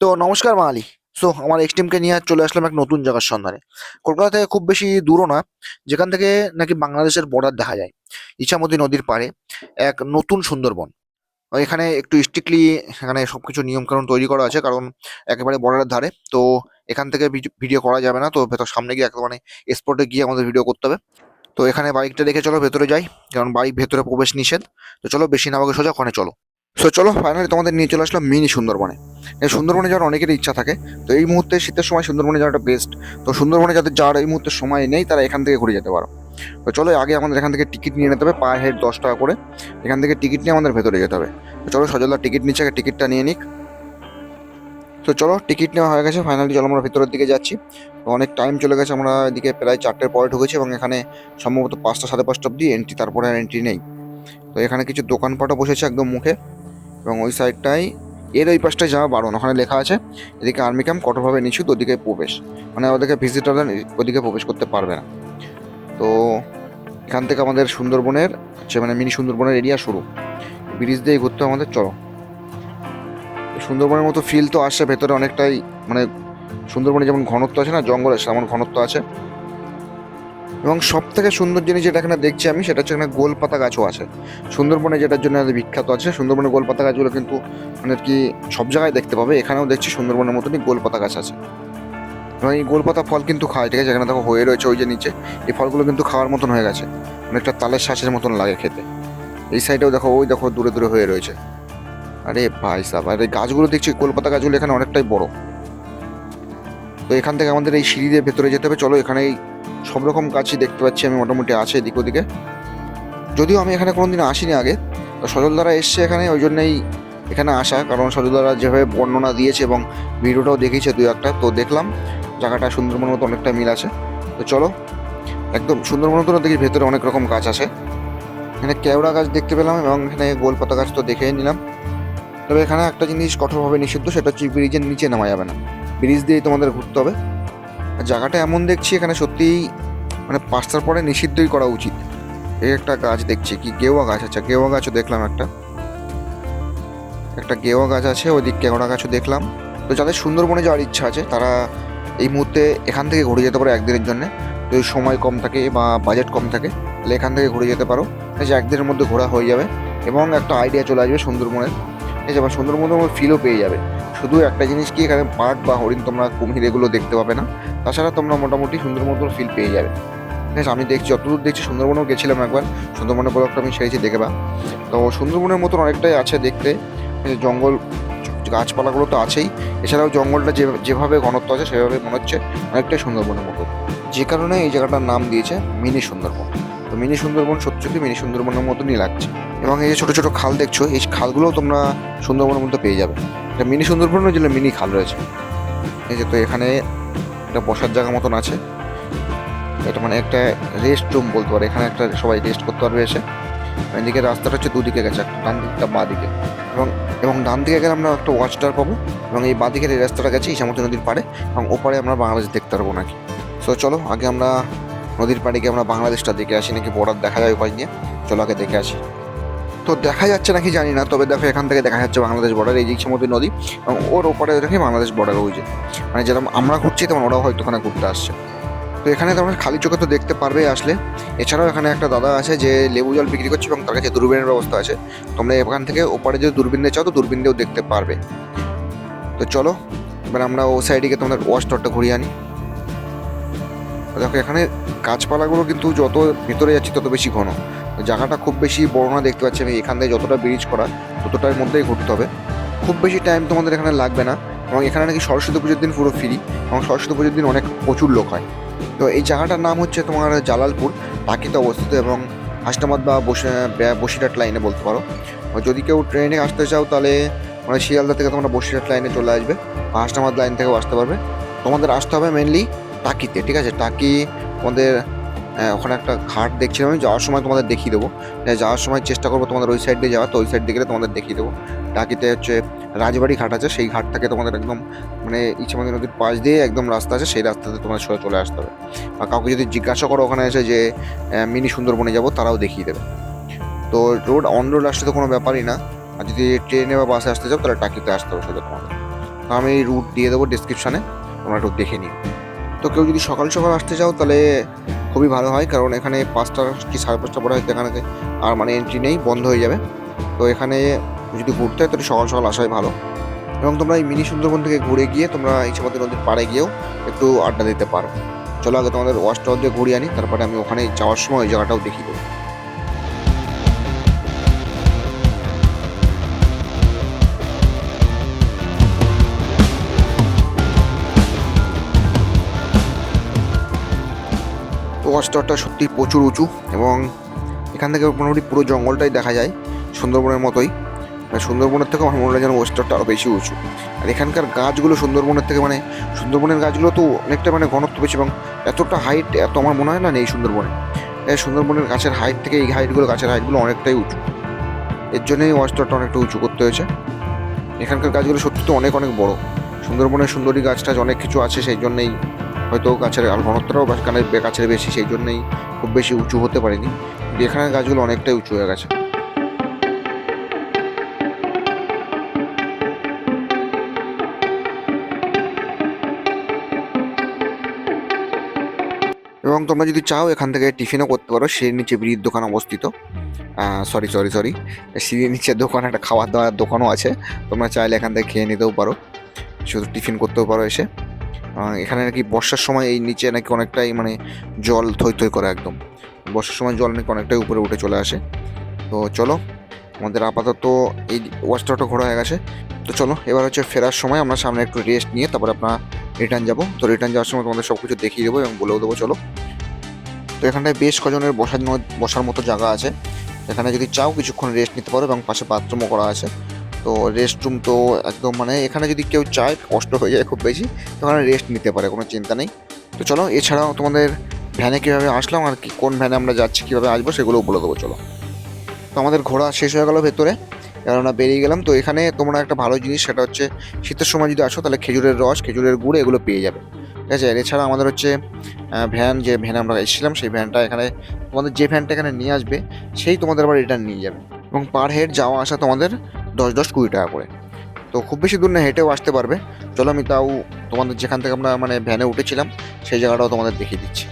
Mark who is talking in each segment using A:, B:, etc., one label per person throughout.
A: তো নমস্কার বাঙালি সো আমার এক্স টিমকে নিয়ে চলে আসলাম এক নতুন জায়গার সন্ধানে। কলকাতা থেকে খুব বেশি দূরও না, যেখান থেকে নাকি বাংলাদেশের বর্ডার দেখা যায়। ইছামতি নদীর পাড়ে এক নতুন সুন্দরবন। এখানে একটু স্ট্রিক্টলি এখানে সব কিছু নিয়মকানুন তৈরি করা আছে, কারণ একেবারে বর্ডারের ধারে। তো এখান থেকে ভিডিও করা যাবে না, তো ভেতর সামনে গিয়ে একেবারে স্পটে গিয়ে আমাদের ভিডিও করতে হবে। তো এখানে বাইকটা রেখে চলো, ভেতরে যাই, কারণ বাইক ভেতরে প্রবেশ নিষেধ। তো চলো, বেশি না আমাকে সোজা ওখানে চলো। সো চলো ফাইনালি তোমাদের নিয়ে চলে আসলাম মিনি সুন্দরবনে। এই সুন্দরবনে যাওয়ার অনেকেরই ইচ্ছা থাকে। তো এই মুহূর্তে শীতের সময় সুন্দরবনে যাওয়াটা বেস্ট তো সুন্দরবনে যাদের যাওয়ার এই মুহূর্তে সময় নেই, তারা এখান থেকে ঘুরে যেতে পারো। তো চলো, আগে আমাদের এখান থেকে টিকিট নিয়ে নিতে হবে পার হেড দশ টাকা করে। এখান থেকে টিকিট নিয়ে আমাদের ভেতরে যেতে হবে। তো চলো সজলদার টিকিট নিচ্ছে, আগে টিকিটটা নিয়ে নিক। তো চলো টিকিট নেওয়া হয়ে গেছে ফাইনালি চলো আমরা ভেতরের দিকে যাচ্ছি। তো অনেক টাইম চলে গেছে, আমরা এদিকে প্রায় চারটের পরে ঢুকেছি এবং এখানে সম্ভবত পাঁচটা, সাড়ে পাঁচটা অব্দি এন্ট্রি তারপরে আর এন্ট্রি নেই। তো এখানে কিছু দোকানপাটও বসেছে একদম মুখে। এবং ওই সাইডটাই এর ওই পাশটায় যাওয়া বারণ। ওখানে লেখা আছে, এদিকে আর্মি ক্যাম্প কঠোরভাবে নিচু ওদিকে প্রবেশ। মানে ওদেরকে ভিজিটররা ওদিকে প্রবেশ করতে পারবে না। তো, এখান থেকে আমাদের সুন্দরবনের, হচ্ছে মানে মিনি সুন্দরবনের এরিয়া শুরু। ব্রিজ দিয়ে ঘুরতে আমাদের, চলো। সুন্দরবনের মতো ফিল তো আসে, ভেতরে অনেকটাই মানে সুন্দরবনে যেমন ঘনত্ব আছে না, জঙ্গলে সেমন ঘনত্ব আছে। এবং সব থেকে সুন্দর জিনিস যেটা এখানে দেখছি আমি, সেটা হচ্ছে এখানে গোলপাতা গাছও আছে। সুন্দরবনে যেটার জন্য বিখ্যাত আছে সুন্দরবনে গোলপাতা গাছগুলো কিন্তু মানে কি সব জায়গায় দেখতে পাবে। এখানেও দেখছি সুন্দরবনের মতনই গোলপাতা গাছ আছে। এবং এই গোলপাতা ফল কিন্তু খায় ঠিক আছে? এখানে দেখো হয়ে রয়েছে ওই যে নিচে। এই ফলগুলো কিন্তু খাওয়ার মতন হয়ে গেছে। অনেকটা তালের শ্বাসের মতন লাগে খেতে। এই সাইডেও দেখো, ওই দেখো দূরে দূরে হয়ে রয়েছে। আরে ভাই সাহ আর গাছগুলো দেখছি কলকাতা গাছগুলো এখানে অনেকটাই বড়। তো এখান থেকে আমাদের এই সিঁড়ি দিয়ে ভেতরে যেতে হবে। চলো এখানে সব রকম গাছই দেখতে পাচ্ছি আমি, মোটামুটি আছে এদিক ওদিকে। যদিও আমি এখানে কোনোদিন আসিনি আগে, তো সজলদারা এসছে এখানে, ওই জন্যই এখানে আসা, কারণ সজলদারা যেভাবে বর্ণনা দিয়েছে এবং ভিডিওটাও দেখিয়েছে দু একটা, তো দেখলাম জায়গাটা সুন্দরবনের মতো অনেকটা মিল আছে। তো চলো, একদম সুন্দরবন মতো দেখি ভেতরে অনেক রকম গাছ আছে। এখানে কেওড়া গাছ দেখতে পেলাম এবং এখানে গোলপাতা গাছ তো দেখেই নিলাম। তবে এখানে একটা জিনিস কঠোরভাবে নিষিদ্ধ, সেটা হচ্ছে ব্রিজের নিচে নামা যাবে না। ব্রিজ দিয়েই তোমাদের ঘুরতে হবে। জায়গাটা এমন দেখছি, এখানে সত্যিই মানে পাঁচটার পরে নিষিদ্ধই করা উচিত। এই একটা গাছ দেখছি কি, গেওয়া গাছ আচ্ছা গেওয়া গাছও দেখলাম একটা। একটা গেওয়া গাছ আছে ওই ওইদিক কেওড়া গাছও দেখলাম। তো যাদের সুন্দরবনে যাওয়ার ইচ্ছা আছে, তারা এই মুহূর্তে এখান থেকে ঘুরে যেতে পারো একদিনের জন্য। যদি সময় কম থাকে বা বাজেট কম থাকে, তাহলে এখান থেকে ঘুরে যেতে পারো। যে একদিনের মধ্যে ঘোরা হয়ে যাবে এবং একটা আইডিয়া চলে আসবে সুন্দরবনের। এই আছে আবার সুন্দরবনের মধ্যে ফিলও পেয়ে যাবে। শুধু একটা জিনিস কি এখানে বাঘ বা হরিণ তোমরা কুমির এগুলো দেখতে পাবে না? তাছাড়া তোমরা মোটামুটি সুন্দরবন ফিল পেয়ে যাবে। ঠিক আছে আমি দেখছি, যতদূর দেখছি সুন্দরবনেও গেছিলাম একবার। সুন্দরবনের ব্লগটা আমি ছেড়েছি দেখে বা। তো সুন্দরবনের মতন অনেকটাই আছে দেখতে। জঙ্গল, গাছপালাগুলো তো আছেই। এছাড়াও জঙ্গলটা যে, যেভাবে ঘনত্ব আছে, সেভাবে মনে হচ্ছে অনেকটাই সুন্দরবনের মতো। যে কারণে এই জায়গাটার নাম দিয়েছে মিনি সুন্দরবন। তো মিনি সুন্দরবন সত্যি মিনি সুন্দরবনের মতনই লাগছে। এবং এই যে ছোটো ছোটো খাল দেখছ, এই খালগুলোও তোমরা সুন্দরবনের মধ্যে পেয়ে যাবে। এটা মিনি সুন্দরবনের জন্য মিনি খাল রয়েছে। এই যে তো এখানে একটা বসার জায়গা মতন আছে। এটা মানে একটা রেস্ট রুম বলতে পারে। এখানে একটা সবাই রেস্ট করতে পারবে এসে। এদিকে রাস্তাটা হচ্ছে দুদিকে গেছে, একটা ডান দিকটা বাঁ দিকে। এবং এবং ডান দিকে গেলে আমরা একটা ওয়াচ টাওয়ার পাবো। এবং এই বাঁ দিকের এই রাস্তাটা গেছে ইসামতি নদীর পাড়ে। এবং ওপারে আমরা বাংলাদেশ দেখতে পারব নাকি। সো চলো, আগে আমরা নদীর পাড়ে গিয়ে আমরা বাংলাদেশটা দেখে আসি, নাকি বর্ডার দেখা যায় ওপাশ দিয়ে চলো আগে দেখে আসি। তো দেখা যাচ্ছে নাকি জানি না, তবে দেখো এখান থেকে দেখা যাচ্ছে বাংলাদেশ বর্ডার এই যে ইসামতি নদী, এবং ওর ওপারে দেখে বাংলাদেশ বর্ডার যে। মানে যেরকম আমরা ঘুরছি, তেমন ওরাও হয়তো ওখানে ঘুরতে আসছে। তো এখানে তোমরা খালি চোখে তো দেখতে পারবে আসলে। এছাড়াও এখানে একটা দাদা আছে যে লেবু জল বিক্রি করছে, এবং তার কাছে দূরবীনের ব্যবস্থা আছে। তোমরা এখান থেকে ওপারে যদি দূরবীন দিয়ে চাও, তো দূরবীন দিয়েও দেখতে পারবে। তো চলো, এবার আমরা ও সাইডে গিয়ে তোমাদের ওয়াশ টাওয়ারটা ঘুরিয়ে আনি। দেখো, এখানে গাছপালাগুলো কিন্তু যত ভিতরে যাচ্ছি তত বেশি ঘন। জায়গাটা খুব বেশি বড় না, দেখতে পাচ্ছি আমি। এখান থেকে যতটা ব্রিজ করা, ততটার মধ্যেই ঘুরতে হবে। খুব বেশি টাইম তোমাদের এখানে লাগবে না, এবং এখানে নাকি সরস্বতী পুজোর দিন পুরো ফ্রি এবং সরস্বতী পুজোর দিন অনেক প্রচুর লোক হয়। তো এই জায়গাটার নাম হচ্ছে তোমার জালালপুর টাকিতে অবস্থিত, এবং হাসনাবাদ বা বসে বসিরহাট লাইনে বলতে পারো। যদি কেউ ট্রেনে আসতে চাও, তাহলে মানে শিয়ালদা থেকে তোমরা বসিরহাট লাইনে চলে আসবে, বা হাসনাবাদ লাইন থেকেও আসতে পারবে। তোমাদের আসতে হবে মেনলি টাকিতে ঠিক আছে? টাকি তোমাদের ওখানে একটা ঘাট দেখছিলাম আমি যাওয়ার সময় তোমাদের দেখিয়ে দেবো। আহ, যাওয়ার সময় চেষ্টা করব তোমাদের ওই সাইড দিয়ে যাওয়া তো ওই সাইড দিয়ে গেলে তোমাদের দেখিয়ে দেবো। টাকিতে হচ্ছে রাজবাড়ি ঘাট আছে সেই ঘাট থেকে তোমাদের একদম মানে ইচ্ছামতি নদীর পাশ দিয়ে একদম রাস্তা আছে সেই রাস্তাতে তোমাদের সোজা চলে আসতে হবে। আর কাউকে যদি জিজ্ঞাসা করো ওখানে এসে যে মিনি সুন্দরবনে যাব তারাও দেখিয়ে দেবে। তো রোড অন রোড আসতে তো কোনো ব্যাপারই না। আর যদি ট্রেনে বা বাসে আসতে চাও তাহলে টাকিতে আসতে হবে সোজা তোমাদের। তো আমি রুট দিয়ে দেবো ডিসক্রিপশানে তোমরা একটু দেখে নিও। তো কেউ যদি সকাল সকাল আসতে চাও, তাহলে খুবই ভালো হয়। কারণ এখানে পাঁচটা কি সাড়ে পাঁচটা পরে হয়তো এখানে আর মানে এন্ট্রি নেই, বন্ধ হয়ে যাবে। তো এখানে যদি ঘুরতে হয়, তাহলে সকাল সকাল আসাই ভালো। এবং তোমরা এই মিনি সুন্দরবন থেকে ঘুরে গিয়ে, তোমরা ইচ্ছামতি নদীর পাড়ে গিয়েও একটু আড্ডা দিতে পারো। চলো আগে তোমাদের ওয়াশ টাওয়ার দিয়ে ঘুরিয়ে আনি, তারপরে আমি ওখানে যাওয়ার সময় ওই জায়গাটাও দেখিয়ে দেবো। ওয়াচ টাওয়ারটা সত্যি প্রচুর উঁচু এবং এখান থেকে মোটামুটি পুরো জঙ্গলটাই দেখা যায় সুন্দরবনের মতোই। সুন্দরবনের থেকে আমার মনে হয় যেন ওয়াচ টাওয়ারটা আরও বেশি উঁচু। আর এখানকার গাছগুলো সুন্দরবনের থেকে মানে সুন্দরবনের গাছগুলো তো অনেকটা মানে ঘনত্ব বেশি এবং এতটা হাইট এত আমার মনে হয় না নেই সুন্দরবনে। সুন্দরবনের গাছের হাইট থেকে এই হাইটগুলো গাছের হাইটগুলো অনেকটাই উঁচু। এর জন্যই ওয়াচ টাওয়ারটা অনেকটা উঁচু করতে হয়েছে। এখানকার গাছগুলো সত্যি তো অনেক অনেক বড়। সুন্দরবনের সুন্দরী গাছ টাছ অনেক কিছু আছে, সেই জন্যই হয়তো গাছের ঘনত্বটাও এখানে গাছের বেশি, সেই জন্যই খুব বেশি উঁচু হতে পারেনি। এখানের গাছগুলো অনেকটাই উঁচু হয়ে গেছে। এবং তোমরা যদি চাও, এখান থেকে টিফিনও করতে পারো। সিঁড়ির নিচে বিড়ির দোকান অবস্থিত। সরি সরি সরি সিঁড়ির নিচে দোকান, একটা খাবার দাওয়ার দোকানও আছে। তোমরা চাইলে এখান থেকে খেয়ে নিতেও পারো। শুধু টিফিন করতেও পারো এসে। এখানে নাকি বর্ষার সময় এই নিচে নাকি অনেকটাই মানে জল থই থই করে একদম। বর্ষার সময় জল নাকি অনেকটাই উপরে উঠে চলে আসে। তো চলো, আমাদের আপাতত এই ওয়াচটাটা ঘোরা হয়ে গেছে। তো চলো, এবার হচ্ছে ফেরার সময় আমরা সামনে একটু রেস্ট নিয়ে তারপর আপনার রিটার্ন যাব। তো রিটার্ন যাওয়ার সময় তোমাদের সব কিছু দেখিয়ে দেবো এবং বলেও দেবো, চলো। তো এখানটায় বেশ কজনের বসার বসার মতো জায়গা আছে। এখানে যদি চাও কিছুক্ষণ রেস্ট নিতে পারো এবং পাশে বাথরুমও করা আছে। তো রেস্ট রুম তো একদম মানে এখানে যদি কেউ চায়, কষ্ট হয়ে যায় খুব বেশি, তো ওখানে রেস্ট নিতে পারে, কোনো চিন্তা নেই। তো চলো, এছাড়াও তোমাদের ভ্যানে কীভাবে আসলাম আর কি, কোন ভ্যানে আমরা যাচ্ছি, কীভাবে আসব সেগুলোও বলে দেবো, চলো। তো আমাদের ঘোরা শেষ হয়ে গেল ভেতরে আমরা বেরিয়ে গেলাম, তো এখানে তোমরা একটা ভালো জিনিস, সেটা হচ্ছে শীতের সময় যদি আসো, তাহলে খেজুরের রস, খেজুরের গুড় এগুলো পেয়ে যাবে। ঠিক আছে? এছাড়া আমাদের হচ্ছে ভ্যান যে ভ্যানে আমরা এসেছিলাম, সেই ভ্যানটা এখানে তোমাদের যে ভ্যানটা এখানে নিয়ে আসবে, সেই তোমাদের আবার রিটার্ন নিয়ে যাবে। এবং পার হেড যাওয়া আসা তোমাদের দশ দশ কুড়ি টাকা করে। তো খুব বেশি দূর না, হেঁটেও আসতে পারবে। চলো আমি তাও তোমাদের যেখান থেকে আমরা মানে ভ্যানে উঠেছিলাম, সেই জায়গাটাও তোমাদের দেখিয়ে দিচ্ছি।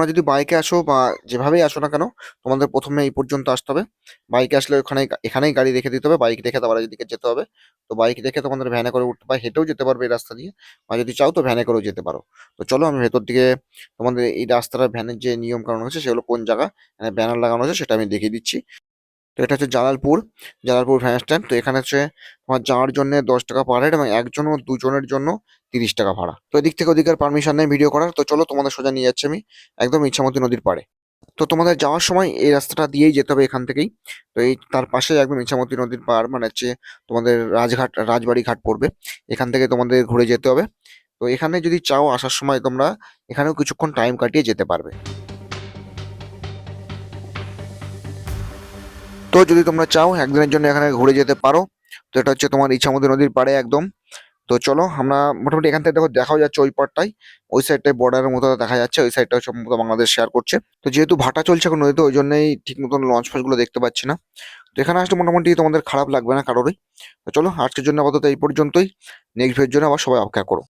A: তোমরা যদি বাইকে আসো বা যেভাবেই আসো না কেন, তোমাদের প্রথমে এই পর্যন্ত আসতে হবে। বাইকে আসলে ওখানে এখানেই গাড়ি রেখে দিতে হবে বাইক রেখে তারপর এদিকে যেতে হবে। তো বাইক রেখে তোমাদের ভ্যানে করে উঠতে বা হেঁটেও যেতে পারবে এই রাস্তা দিয়ে, বা যদি চাও তো ভ্যানে করেও যেতে পারো। তো চলো আমি ভেতর দিকে তোমাদের এই রাস্তাটা ভ্যানের যে নিয়ম কানুন আছে, সেগুলো কোন জায়গা ব্যানার লাগানো আছে সেটা আমি দেখিয়ে দিচ্ছি। তো এটা হচ্ছে জালালপুর জালালপুর ভ্যান স্ট্যান্ড তো এখানে হচ্ছে তোমার যাওয়ার জন্য দশ টাকা পার হেড এবং একজন ও দুজনের জন্য তিরিশ টাকা ভাড়া। তো এদিক থেকে ওদিকের পারমিশন নেই ভিডিও করার, তো চলো তোমাদের সোজা নিয়ে যাচ্ছি আমি একদম ইচ্ছামতি নদীর পাড়ে। তো তোমাদের যাওয়ার সময় এই রাস্তাটা দিয়েই যেতে হবে এখান থেকেই। তো এই তার পাশে একদম ইচ্ছামতি নদীর পাড় মানে হচ্ছে তোমাদের রাজঘাট, রাজবাড়ি ঘাট পড়বে। এখান থেকে তোমাদের ঘুরে যেতে হবে। তো এখানে যদি চাও আসার সময় তোমরা এখানেও কিছুক্ষণ টাইম কাটিয়ে যেতে পারবে। তো যদি তোমরা চাও একদিনের জন্য এখানে ঘুরে যেতে পারো, তো এটা হচ্ছে তোমার ইচ্ছামতি নদীর পাড়ে একদম। তো চলো আমরা মোটামুটি এখান থেকে দেখো দেখাও যাচ্ছে ওই পারটাই ওই সাইডটাই বর্ডারের মতো দেখা যাচ্ছে, ওই সাইডটা সম্ভবত বাংলাদেশ শেয়ার করছে। তো যেহেতু ভাটা চলছে এখন নদীতে, ওই জন্যই ঠিক মতন লঞ্চ ফঞ্চগুলো দেখতে পাচ্ছি না। তো এখানে আসলে মোটামুটি তোমাদের খারাপ লাগবে না কারোরই। তো চলো আজকের জন্য আপাতত এই পর্যন্তই। নেক্সট ভিডিওর জন্য আবার সবাই অপেক্ষা করো।